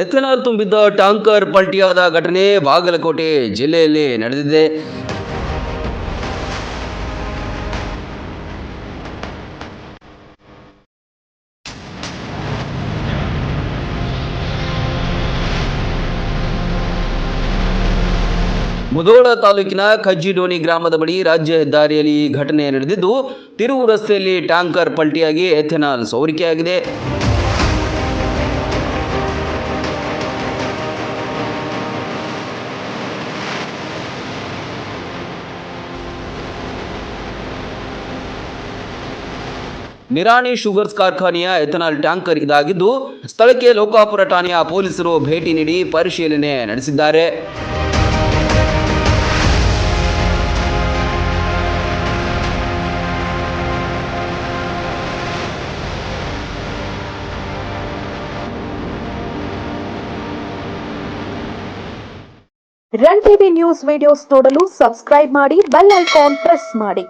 Ethanol ತುಂಬಿದ್ದ tanker ಪಲ್ಟಿಯಾದ ಘಟನೆ ಬಾಗಲಕೋಟೆ ಜಿಲ್ಲೆಯಲ್ಲಿ ನಡೆದಿದೆ. ಮುಧೋಳ ತಾಲೂಕಿನ ಕಜ್ಜಿಡೋನಿ ಗ್ರಾಮದ ಬಳಿ ರಾಜ್ಯ ಹೆದ್ದಾರಿಯಲ್ಲಿ ಈ ಘಟನೆ ನಡೆದಿದ್ದು, ತಿರುವು ರಸ್ತೆಯಲ್ಲಿ ಟ್ಯಾಂಕರ್ ಪಲ್ಟಿಯಾಗಿ ಎಥೆನಾಲ್ ಸೋರಿಕೆಯಾಗಿದೆ. ನಿರಾಣಿ ಶುಗರ್ಸ್ ಕಾರ್ಖಾನೆಯ ಎಥನಾಲ್ ಟ್ಯಾಂಕರ್ ಇದಾಗಿದ್ದು, ಸ್ಥಳಕ್ಕೆ ಲೋಕಾಪುರ ಠಾಣೆಯ ಪೊಲೀಸರು ಭೇಟಿ ನೀಡಿ ಪರಿಶೀಲನೆ ನಡೆಸಿದ್ದಾರೆ. ರನ್ ಟಿವಿ ನ್ಯೂಸ್ ವಿಡಿಯೋಸ್ ನೋಡಲು ಸಬ್ಸ್ಕ್ರೈಬ್ ಮಾಡಿ, ಬೆಲ್ ಐಕಾನ್ ಪ್ರೆಸ್ ಮಾಡಿ.